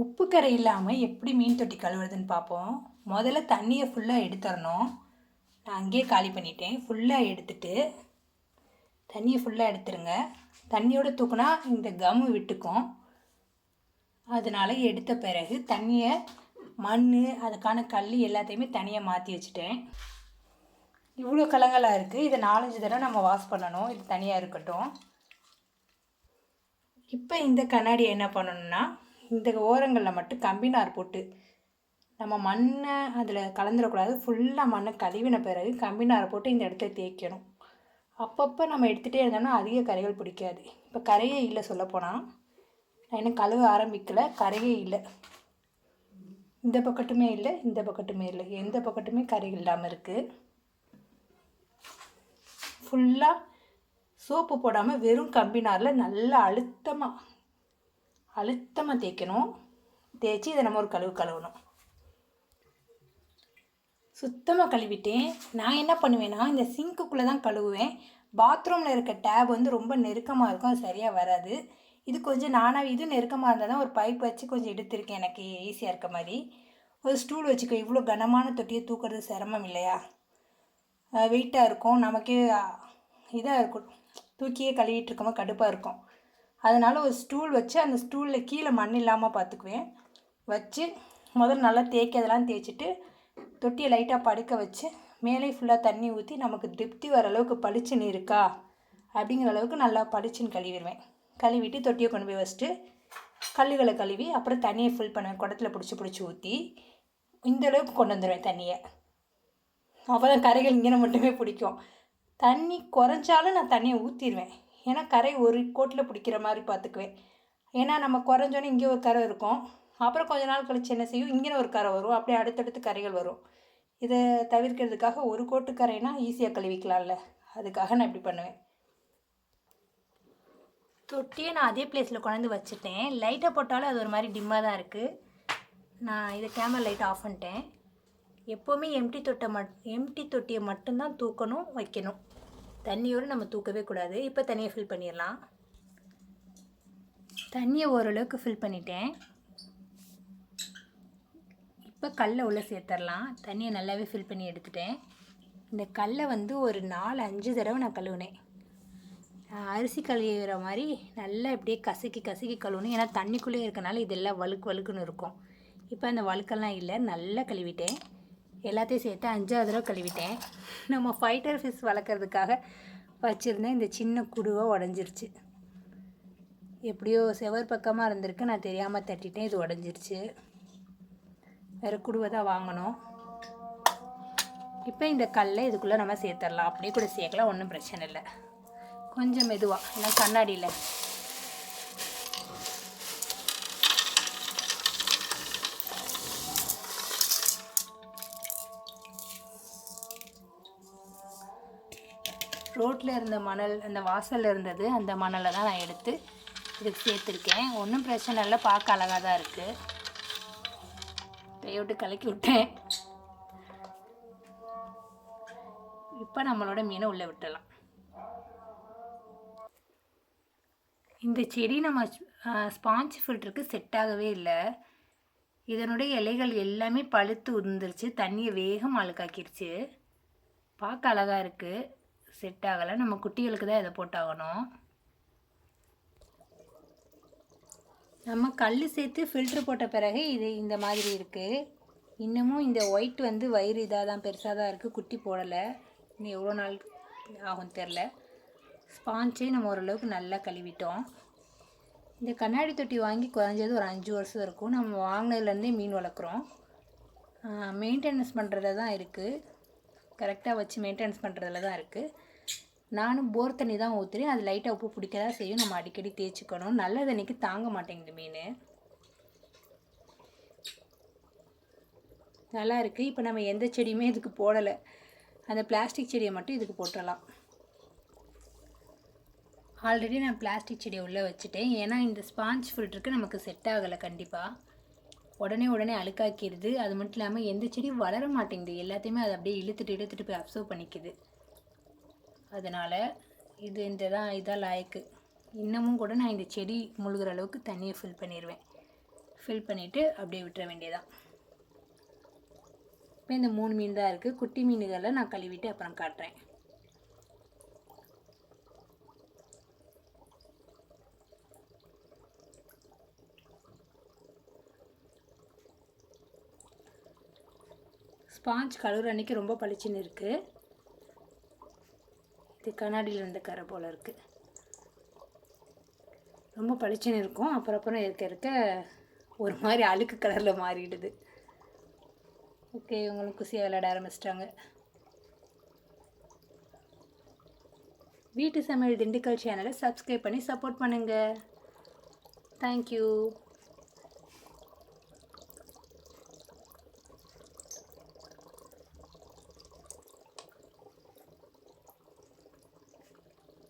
உப்பு கரை இல்லாமல் எப்படி மீன் தொட்டி கழுவுறதுன்னு பார்ப்போம் முதல்ல தண்ணியை ஃபுல்லாக எடுத்துடணும் நான் அங்கேயே காலி பண்ணிட்டேன். ஃபுல்லாக எடுத்துட்டு தண்ணியை ஃபுல்லாக எடுத்துருங்க. தண்ணியோட தூக்குனா இந்த கம்மு விட்டுக்கும். அதனால் எடுத்த பிறகு தண்ணியை மண் அதுக்கான கல் எல்லாத்தையுமே தனியாக மாற்றி வச்சுட்டேன். இவ்வளோ கலங்களாக இருக்குது இதை நாலஞ்சு தடவை நம்ம வாஷ் பண்ணணும். இது தனியாக இருக்கட்டும். இப்போ இந்த கண்ணாடி என்ன பண்ணணும்னா இந்த ஓரங்களில் மட்டும் கம்பி நார் போட்டு நம்ம மண்ணை அதில் கலந்துடக்கூடாது ஃபுல்லாக மண்ணை கழுவின பிறகு கம்பி நாரை போட்டு இந்த இடத்துல தேய்க்கணும். அப்பப்போ நம்ம எடுத்துகிட்டே இருந்தோம்னா அதிக கரைகள் பிடிக்காது. இப்போ கரையே இல்லை சொல்லப்போனால் நான் இன்னும் கழுவ ஆரம்பிக்கலை. கரையே இல்லை. இந்த பக்கட்டுமே இல்லை இந்த பக்கட்டுமே இல்லை. எந்த பக்கட்டுமே கரை இல்லாமல் இருக்குது ஃபுல்லாக சோப்பு போடாமல் வெறும் கம்பி நாரில் நல்லா அழுத்தமாக அழுத்தமாக தேய்க்கணும். தேய்ச்சி இதை நம்ம ஒரு கழுவு கழுவணும். சுத்தமாக கழுவிட்டேன் நான் என்ன பண்ணுவேன்னா இந்த சிங்க்குள்ளே தான் கழுவுவேன். பாத்ரூமில் இருக்க டேப் வந்து ரொம்ப நெருக்கமாக இருக்கும் அது சரியாக வராது. இது கொஞ்சம் நானாக இது நெருக்கமாக இருந்தால் தான் ஒரு பைப் வச்சு கொஞ்சம் எடுத்திருக்கேன் எனக்கு ஈஸியாக இருக்க மாதிரி. ஒரு ஸ்டூல் வச்சுக்கோ இவ்வளோ கனமான தொட்டியை தூக்குறது சிரமம் இல்லையா? வெயிட்டாக இருக்கும் நமக்கே இதாக இருக்கும். தூக்கியே கழுவிட்டு இருக்கோமா கடுப்பாக இருக்கும். அதனால் ஒரு ஸ்டூல் வச்சு அந்த ஸ்டூலில் கீழே மண் இல்லாமல் பார்த்துக்குவேன் வச்சு முதல்ல நல்லா தேய்க்கிறதெல்லாம் தேய்ச்சிட்டு தொட்டியை லைட்டாக படுக்க வச்சு மேலே ஃபுல்லாக தண்ணி ஊற்றி நமக்கு திருப்தி வர அளவுக்கு பளிச்சுன்னு இருக்கா? அப்படிங்கிற அளவுக்கு நல்லா பளிச்சுன்னு கழுவிடுவேன். கழுவிட்டு தொட்டியை கொண்டு போய் வச்சுட்டு கல்லுகளை கழுவி அப்புறம் தண்ணியை ஃபில் பண்ணுவேன். குடத்துல பிடிச்சி பிடிச்சி ஊற்றி இந்த அளவுக்கு கொண்டு வந்துடுவேன் தண்ணியை. அப்போ தான் கரைகள் இங்கே மட்டுமே பிடிக்கும். தண்ணி குறைஞ்சாலும் நான் தண்ணியை ஊற்றிடுவேன் ஏன்னா கரை ஒரு கோட்டில் பிடிக்கிற மாதிரி பார்த்துக்குவேன். ஏன்னா நம்ம குறைஞ்சோன்னே இங்கே ஒரு கரை இருக்கும். அப்புறம் கொஞ்ச நாள் கழிச்சு என்ன செய்யும்? இங்கே ஒரு கரை வரும். அப்படியே அடுத்தடுத்து கரைகள் வரும். இதை தவிர்க்கிறதுக்காக ஒரு கோட்டு கரைனா ஈஸியாக கழுவிக்கலாம்ல. அதுக்காக நான் இப்படி பண்ணுவேன். தொட்டியை நான் அதே பிளேஸில் கொண்டாந்து வச்சுட்டேன். லைட்டை போட்டாலும் அது ஒரு மாதிரி டிம்மாக தான் இருக்குது நான் இதை கேமரா லைட் ஆஃப் பண்ணிட்டேன். எப்போவுமே எம்டி தொட்டை மட் எம்டி தொட்டியை மட்டும்தான் தூக்கணும் வைக்கணும். தண்ணியோடு நம்ம தூக்கவே கூடாது. இப்போ தண்ணியை ஃபில் பண்ணிடலாம் தண்ணியை ஓரளவுக்கு ஃபில் பண்ணிட்டேன். இப்போ கல்லை உள்ளே சேர்த்துடலாம் தண்ணியை நல்லாவே ஃபில் பண்ணி எடுத்துட்டேன். இந்த கல்லை வந்து ஒரு நாலு அஞ்சு தடவை நான் கழுவுனேன். அரிசி கழுவுற மாதிரி நல்லா இப்படியே கசக்கி கசக்கி கழுவணும் ஏன்னா தண்ணிக்குள்ளே இருக்கனால இதெல்லாம் வழுக்கு வழுக்குன்னு இருக்கும். இப்போ அந்த வழுக்கெல்லாம் இல்லை. நல்லா கழுவிட்டேன். எல்லாத்தையும் சேர்த்து அஞ்சாவது தடவை கழுவிட்டேன். நம்ம ஃபைட்டர் ஃபிஷ் வளர்க்குறதுக்காக வச்சுருந்தேன் இந்த சின்ன குடுவை உடஞ்சிருச்சு. எப்படியோ செவர் பக்கமாக இருந்திருக்கு நான் தெரியாமல் தட்டிட்டேன் இது உடஞ்சிருச்சு. வேறு குடுவை தான் வாங்கணும். இப்போ இந்த கல்லை இதுக்குள்ளே நம்ம சேர்த்துடலாம். அப்படியே கூட சேர்க்கலாம் ஒன்றும் பிரச்சனை இல்லை. கொஞ்சம் மெதுவாக ஏன்னா கண்ணாடியில் ரோட்டில் இருந்த மணல் அந்த வாசலில் இருந்தது அந்த மணலை தான் நான் எடுத்து இதுக்கு சேர்த்துருக்கேன். ஒன்றும் பிரச்சனை இல்லை பார்க்க அழகாக தான் இருக்குது கையை விட்டு கலக்கி விட்டேன். இப்போ நம்மளோட மீனை உள்ளே விட்டலாம் இந்த செடி நம்ம ஸ்பாஞ்ச் ஃபில்டருக்கு செட் ஆகவே இல்லை. இதனுடைய இலைகள் எல்லாமே பழுத்து உதிர்ந்துருச்சு தண்ணியை வேகம் அழுக்காக்கிருச்சு. பார்க்க அழகாக இருக்குது செட் ஆகலை. நம்ம குட்டிகளுக்கு தான் இதை போட்டாகணும். நம்ம கல் சேர்த்து ஃபில்ட்ரு போட்ட பிறகு இது இந்த மாதிரி இருக்குது இன்னமும் இந்த ஒயிட் வந்து வயிறு இதாக தான் பெருசாக தான் இருக்குது குட்டி போடலை. இன்னும் எவ்வளோ நாள் ஆகும் தெரில ஸ்பாஞ்சே நம்ம ஓரளவுக்கு நல்லா கழுவிட்டோம். இந்த கண்ணாடி தொட்டி வாங்கி குறைஞ்சது ஒரு அஞ்சு வருஷம் இருக்கும். நம்ம வாங்கினதுலேருந்தே மீன் வளர்க்குறோம். மெயின்டெனன்ஸ் பண்ணுறதுல தான் இருக்குது கரெக்டாக வச்சு மெயின்டெனன்ஸ் பண்ணுறதுல தான் இருக்குது நானும் போர் தண்ணி தான் ஊற்றுறேன் அது லைட்டாக உப்பு பிடிக்க தான் செய்யும். நம்ம அடிக்கடி தேய்ச்சிக்கணும். நல்ல தண்ணிக்கு தாங்க மாட்டேங்குது மீன். நல்லா இருக்குது இப்போ நம்ம எந்த செடியுமே இதுக்கு போடலை. அந்த பிளாஸ்டிக் செடியை மட்டும் இதுக்கு போட்டுடலாம் ஆல்ரெடி நான் பிளாஸ்டிக் செடியை உள்ளே வச்சுட்டேன். ஏன்னா இந்த ஸ்பாஞ்ச் ஃபில்டருக்கு நமக்கு செட் ஆகலை கண்டிப்பாக உடனே உடனே அழுக்காக்கிடுது அது மட்டும் இல்லாமல் எந்த செடியும் வளர மாட்டேங்குது. எல்லாத்தையுமே அதை அப்படியே இழுத்துட்டு இழுத்துட்டு போய் அப்சர்வ் பண்ணிக்குது. அதனால் இது இந்த தான் இதான் லாய்க்கு. இன்னமும் கூட நான் இந்த செடி முழுகிற அளவுக்கு தண்ணியை ஃபில் பண்ணிடுவேன் ஃபில் பண்ணிவிட்டு அப்படியே விட்டுற வேண்டியதான் இப்போ இந்த மூணு மீன் தான் இருக்குது குட்டி மீன்களை நான் கழுவிட்டு அப்புறம் காட்டுறேன். ஸ்பாஞ்ச் கழுவுற அன்றைக்கி ரொம்ப பளிச்சுன்னு இருக்குது இது கண்ணாடியில் இருந்த கரை போல் இருக்குது ரொம்ப பளிச்சுன்னு இருக்கும். அப்புறம் அப்புறம் இருக்க இருக்க ஒரு மாதிரி அழுக்கு கலரில் மாறிடுது. ஓகே இவங்களும் குசியாக விளையாட ஆரம்பிச்சிட்டாங்க. வீட்டு சமையல் திண்டுக்கல் சேனலை சப்ஸ்கிரைப் பண்ணி சப்போர்ட் பண்ணுங்கள் தேங்க்யூ